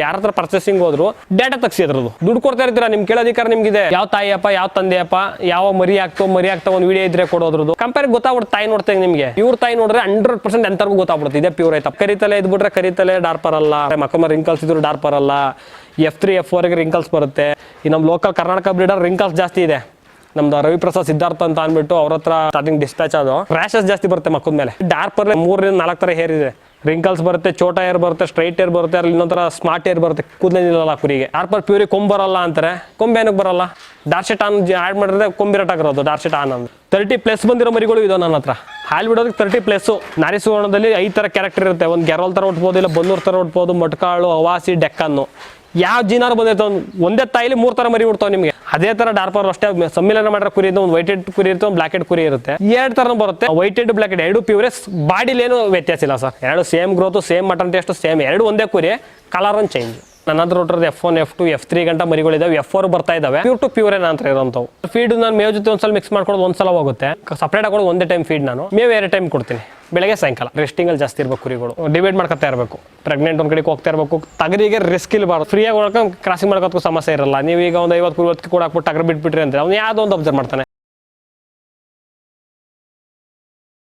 ಯಾರ ಹತ್ರ ಪರ್ಚೇಸಿಂಗ್ ಹೋದ್ರು ಡೇಟಾ ತಗ್ಸಿ ಅದ್ರದ್ದು. ದುಡ್ಡು ಕೊಡ್ತಾ ಇರ್ತೀರಾ? ನಿಮ್ ಕೇಳೋದಿಕಾರ ನಿಮ್ಗಿದೆ. ಯಾವ ತಾಯಿಯಪ್ಪ, ಯಾವ ತಂದೆಯಪ್ಪ, ಯಾವ ಮರಿ ಆಗ್ತೋ, ಮರಿ ಆಗ್ತಾ ಒಂದು ವಿಡಿಯೋ ಇದ್ರೆ ಕೊಡೋದ್ರದ್ದು. ಕಂಪೇರ್ ಗೊತ್ತಾಗ್ಬಿಡ್ತು ತಾಯಿ ನೋಡ್ತೇನೆ ನಿಮ್ಗೆ. ಇವ್ರ ತಾಯಿ ನೋಡ್ರೆ ಹಂಡ್ರೆಡ್ ಪರ್ಸೆಂಟ್ ಎಂತರ್ಗೂ ಗೊತ್ತಾಗ್ಬಿಡುತ್ತೆ. ಇದೇ ಪ್ಯೂರ್ ಐತಪ್ಪ ಕರಿತಲೆ ಇದ್ಬಿಟ್ರೆ ಕರಿತಲೆ ಡಾರ್ಪರ್ ಅಲ್ಲ. ಮಕ್ಕಳ ರಿಂಕಲ್ಸ್ ಇದ್ರು ಡಾರ್ಪರ್ ಅಲ್ಲ. ಎಫ್ ತ್ರೀ ಎಫ್ ಫೋರ್ಗೆ ರಿಂಕಲ್ಸ್ ಬರುತ್ತೆ. ಈ ನಮ್ಮ ಲೋಕಲ್ ಕರ್ನಾಟಕ ಬ್ರೀಡರ್ ರಿಂಕಲ್ಸ್ ಜಾಸ್ತಿ ಇದೆ. ನಮ್ದು ರವಿಪ್ರಸಾದ್ ಸಿದ್ಧಾರ್ಥ ಅಂತ ಅಂದ್ಬಿಟ್ಟು ಅವ್ರ ಹತ್ರ ಸ್ಟಾರ್ಟಿಂಗ್ ಡಿಸ್ಪ್ಯಾಚ್ ಅದು. ರ್ಯಾಶಸ್ ಜಾಸ್ತಿ ಬರುತ್ತೆ ಮಕ್ಕಳ ಮೇಲೆ. ಡಾರ್ಪರ್ ಮೂರರಿಂದ ನಾಲ್ಕು ತರ ಹೇರಿದೆ ಇದೆ. ರಿಂಕಲ್ಸ್ ಬರುತ್ತೆ ಚೋಟ ಏರ್ ಬರುತ್ತೆ, ಸ್ಟ್ರೈಟ್ ಏರ್ ಬರುತ್ತೆ ಅಲ್ಲಿ ಇನ್ನೊಂಥರ ಸ್ಮಾರ್ಟ್ ಏರ್ ಬರುತ್ತೆ. ಕೂದಲೇ ನಿಲ್ಲಲ್ಲ ಕುರಿಗೆ. ಯಾರ್ಪರ್ ಪ್ಯೂರಿ ಕೊಂಬ್ ಬರಲ್ಲ ಅಂತಾರೆ. ಕೊಂಬೆ ಏನಕ್ಕೆ ಬರಲ್ಲ? ಡಾರ್ಶೆಟ್ ಆನ್ ಆ್ಯಡ್ ಮಾಡಿದ್ರೆ ಕೊಂಬಿರಟ್ ಆಗಿರೋದು ಡಾರ್ಶೆಟ್ ಆನ್ ಅಂದ್ರೆ. ತರ್ಟಿ ಪ್ಲಸ್ ಬಂದಿರೋ ಮರಿಗಳು ಇದಾವೆ ನನ್ನ ಹತ್ರ. ಹಾಲು ಬಿಡೋದಕ್ಕೆ ತರ್ಟಿ ಪ್ಲಸ್ಸು ನಾರಿ ಸುವರ್ಣದಲ್ಲಿ ಐದು ಥರ ಕ್ಯಾರೆಕ್ಟರ್ ಇರುತ್ತೆ. ಒಂದು ಗೆರೋಲ್ ಥರ ಉಟ್ಬೋದು ಇಲ್ಲ ಬನ್ನೂರು ಥರ ಉಟ್ಬೋದು ಮಟ್ಕಾಳು ಅವಾಸಿ ಡೆಕ್ಕನ್ನು ಯಾವ ಜೀನಾರು ಬಂದೈತೆ ಒಂದು ಒಂದೇ ತಾಯಿಲಿ ಮೂರ್ ತರ ಮರಿ ಹುಡ್ತಾವ ನಿಮಗೆ. ಅದೇ ತರ ಡಾರ್ಪರ್ ಅಷ್ಟೇ ಸಮ್ಮಿಲನ ಮಾಡಿರೋ ಕುರಿ ಒಂದು ವೈಟೆಡ್ ಕುರಿ ಇರುತ್ತೆ, ಒಂದು ಬ್ಲಾಕೆಟ್ ಕುರಿ ಇರುತ್ತೆ. ಎರಡು ತರ ಬರುತ್ತೆ. ವೈಟೆಡ್ ಬ್ಲಾಕೆಟ್ ಎರಡು ಪ್ಯೂರೇಸ್ ಬಾಡಿಲಿ ಏನು ವ್ಯತ್ಯಾಸ ಇಲ್ಲ ಸರ್. ಎರಡು same growth same mutton taste same ಎರಡು ಒಂದೇ ಕುರಿ ಕಲರ್ ಅನ್ ಚೇಂಜ್ ನನ್ನ ಹತ್ರ F one F two F three ಗಂಟ ಮರಿಗಳಿದಾವೆ. ಎಫ್ ಫೋರ್ ಬರ್ತಾ ಇದಾವೆ. ಪ್ಯೂರ್ ಟು ಪ್ಯೂರ್ ಏನಂತ ಇರೋಂಥವು. ಫೀಡ್ ನಾನು ಮೇವ್ ಜೊತೆ ಒಂದ್ಸಲ ಮಿಕ್ಸ್ ಮಾಡ್ಕೊಳ್ಳೋದು ಒಂದ್ಸಲ ಹೋಗುತ್ತೆ. ಸಪ್ರೇಟ್ ಆಗೋದು ಒಂದೇ ಟೈಮ್ ಫೀಡ್ ನಾನು. ಮೇವ್ ಎರಡು ಟೈಮ್ ಕೊಡ್ತೀನಿ. ಬೆಳಗ್ಗೆ ಸಾಯಂಕಾಲ. ರೆಸ್ಟಿಂಗ್ ಅಲ್ಲಿ ಜಾಸ್ತಿ ಇರಬೇಕು ಕುರಿಗಳು. ಡಿವೈಡ್ ಮಾಡ್ಕೊತಾ ಇರಬೇಕು. ಪ್ರೆಗ್ನೆಂಟ್ ಒಂದ್ ಕಡೆಗೆ ಹೋಗ್ತಾ ಇರಬೇಕು. ತಗರಿಗೆ ರಿಸ್ಕ್ ಇಲ್ಬಾರ್ದು. ಫ್ರೀಯಾಗಿ ಹೊಡ್ಕೊಂಡು ಕ್ರಾಸಿಂಗ್ ಮಾಡ್ಕೋದಕ್ಕೂ ಸಮಸ್ಯೆ ಇರಲ್ಲ. ನೀವು ಈಗ ಒಂದು ಐವತ್ತು ಕುರಿ ಕೂಡ ಹಾಕ್ಬಿಟ್ಟು ಟಗರ್ ಬಿಟ್ಬಿಟ್ರಿ ಅಂತ ಅವ್ನು ಯಾವುದೋ ಒಂದು ಅಬ್ಸರ್ವ್ ಮಾಡ್ತಾನೆ.